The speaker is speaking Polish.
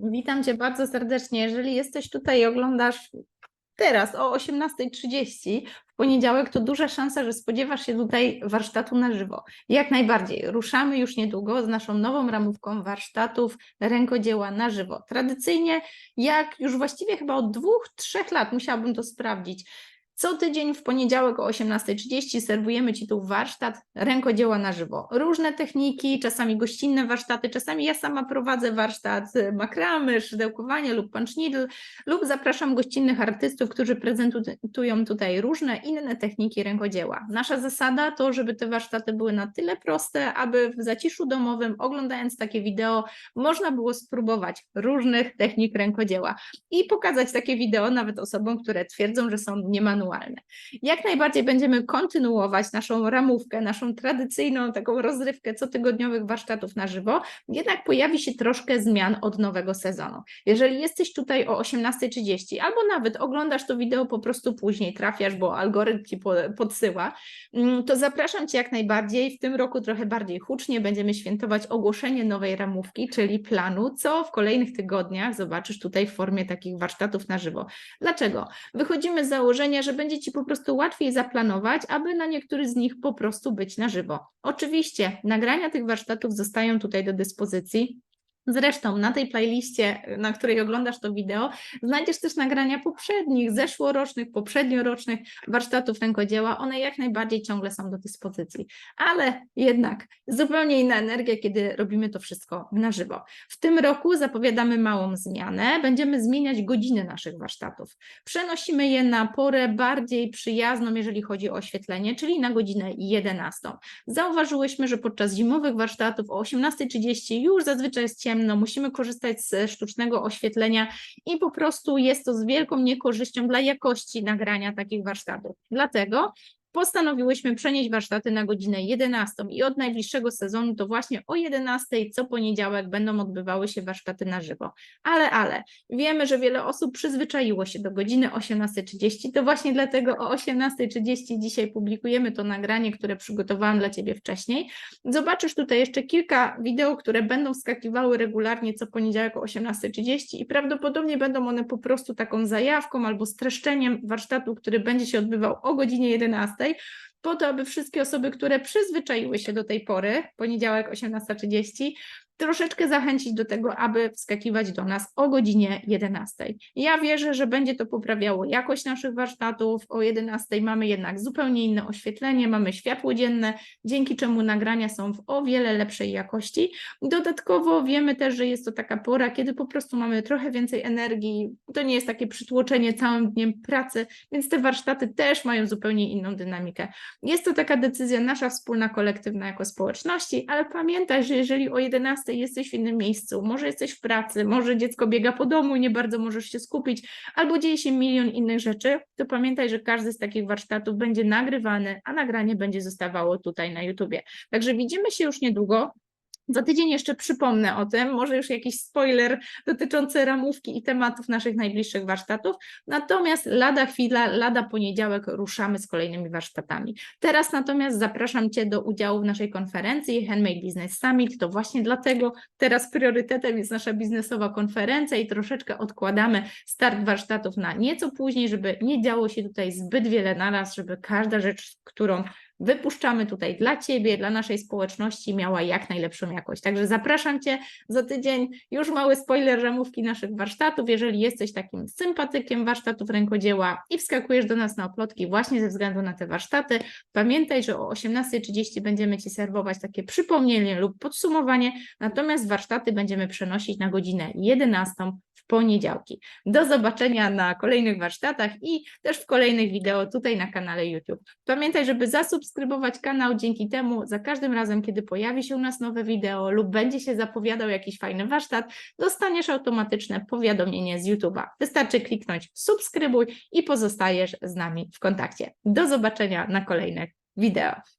Witam Cię bardzo serdecznie. Jeżeli jesteś tutaj i oglądasz teraz o 18.30 w poniedziałek, to duża szansa, że spodziewasz się tutaj warsztatu na żywo. Jak najbardziej. Ruszamy już niedługo z naszą nową ramówką warsztatów rękodzieła na żywo. Tradycyjnie, jak już właściwie chyba od dwóch, trzech lat musiałabym to sprawdzić. Co tydzień w poniedziałek o 18.30 serwujemy Ci tu warsztat rękodzieła na żywo. Różne techniki, czasami gościnne warsztaty, czasami ja sama prowadzę warsztat makramy, szydełkowania lub punch needle, lub zapraszam gościnnych artystów, którzy prezentują tutaj różne inne techniki rękodzieła. Nasza zasada to, żeby te warsztaty były na tyle proste, aby w zaciszu domowym, oglądając takie wideo, można było spróbować różnych technik rękodzieła i pokazać takie wideo nawet osobom, które twierdzą, że są niemanualne. Jak najbardziej będziemy kontynuować naszą ramówkę, naszą tradycyjną taką rozrywkę cotygodniowych warsztatów na żywo, jednak pojawi się troszkę zmian od nowego sezonu. Jeżeli jesteś tutaj o 18.30 albo nawet oglądasz to wideo po prostu później, trafiasz, bo algorytm Ci po- podsyła, mm, to zapraszam Cię jak najbardziej. W tym roku trochę bardziej hucznie będziemy świętować ogłoszenie nowej ramówki, czyli planu, co w kolejnych tygodniach zobaczysz tutaj w formie takich warsztatów na żywo. Dlaczego? Wychodzimy z założenia, że będzie Ci po prostu łatwiej zaplanować, aby na niektórych z nich po prostu być na żywo. Oczywiście nagrania tych warsztatów zostają tutaj do dyspozycji. Zresztą na tej playliście, na której oglądasz to wideo, znajdziesz też nagrania poprzednich, zeszłorocznych, poprzedniorocznych warsztatów rękodzieła. One jak najbardziej ciągle są do dyspozycji. Ale jednak zupełnie inna energia, kiedy robimy to wszystko na żywo. W tym roku zapowiadamy małą zmianę. Będziemy zmieniać godziny naszych warsztatów. Przenosimy je na porę bardziej przyjazną, jeżeli chodzi o oświetlenie, czyli na godzinę 11. Zauważyłyśmy, że podczas zimowych warsztatów o 18.30 już zazwyczaj jest ciemno, musimy korzystać ze sztucznego oświetlenia i po prostu jest to z wielką niekorzyścią dla jakości nagrania takich warsztatów. Dlatego postanowiłyśmy przenieść warsztaty na godzinę 11 i od najbliższego sezonu to właśnie o 11 co poniedziałek będą odbywały się warsztaty na żywo. Ale, ale, wiemy, że wiele osób przyzwyczaiło się do godziny 18.30, to właśnie dlatego o 18.30 dzisiaj publikujemy to nagranie, które przygotowałam dla Ciebie wcześniej. Zobaczysz tutaj jeszcze kilka wideo, które będą wskakiwały regularnie co poniedziałek o 18.30 i prawdopodobnie będą one po prostu taką zajawką albo streszczeniem warsztatu, który będzie się odbywał o godzinie 11, po to, aby wszystkie osoby, które przyzwyczaiły się do tej pory, poniedziałek 18.30, troszeczkę zachęcić do tego, aby wskakiwać do nas o godzinie 11. Ja wierzę, że będzie to poprawiało jakość naszych warsztatów. O 11 mamy jednak zupełnie inne oświetlenie, mamy światło dzienne, dzięki czemu nagrania są w o wiele lepszej jakości. Dodatkowo wiemy też, że jest to taka pora, kiedy po prostu mamy trochę więcej energii. To nie jest takie przytłoczenie całym dniem pracy, więc te warsztaty też mają zupełnie inną dynamikę. Jest to taka decyzja nasza wspólna, kolektywna jako społeczności, ale pamiętaj, że jeżeli o 11 jesteś w innym miejscu, może jesteś w pracy, może dziecko biega po domu i nie bardzo możesz się skupić, albo dzieje się milion innych rzeczy, to pamiętaj, że każdy z takich warsztatów będzie nagrywany, a nagranie będzie zostawało tutaj na YouTubie. Także widzimy się już niedługo. Za tydzień jeszcze przypomnę o tym, może już jakiś spoiler dotyczący ramówki i tematów naszych najbliższych warsztatów. Natomiast lada chwila, lada poniedziałek ruszamy z kolejnymi warsztatami. Teraz natomiast zapraszam Cię do udziału w naszej konferencji Handmade Business Summit. To właśnie dlatego teraz priorytetem jest nasza biznesowa konferencja i troszeczkę odkładamy start warsztatów na nieco później, żeby nie działo się tutaj zbyt wiele naraz, żeby każda rzecz, którą wypuszczamy tutaj dla Ciebie, dla naszej społeczności miała jak najlepszą jakość. Także zapraszam Cię za tydzień. Już mały spoiler ramówki naszych warsztatów. Jeżeli jesteś takim sympatykiem warsztatów rękodzieła i wskakujesz do nas na oplotki właśnie ze względu na te warsztaty, pamiętaj, że o 18.30 będziemy Ci serwować takie przypomnienie lub podsumowanie, natomiast warsztaty będziemy przenosić na godzinę 11 w poniedziałki. Do zobaczenia na kolejnych warsztatach i też w kolejnych wideo tutaj na kanale YouTube. Pamiętaj, żeby zasubskrybować kanał, dzięki temu za każdym razem, kiedy pojawi się u nas nowe wideo lub będzie się zapowiadał jakiś fajny warsztat, dostaniesz automatyczne powiadomienie z YouTube'a. Wystarczy kliknąć subskrybuj i pozostajesz z nami w kontakcie. Do zobaczenia na kolejnych wideo.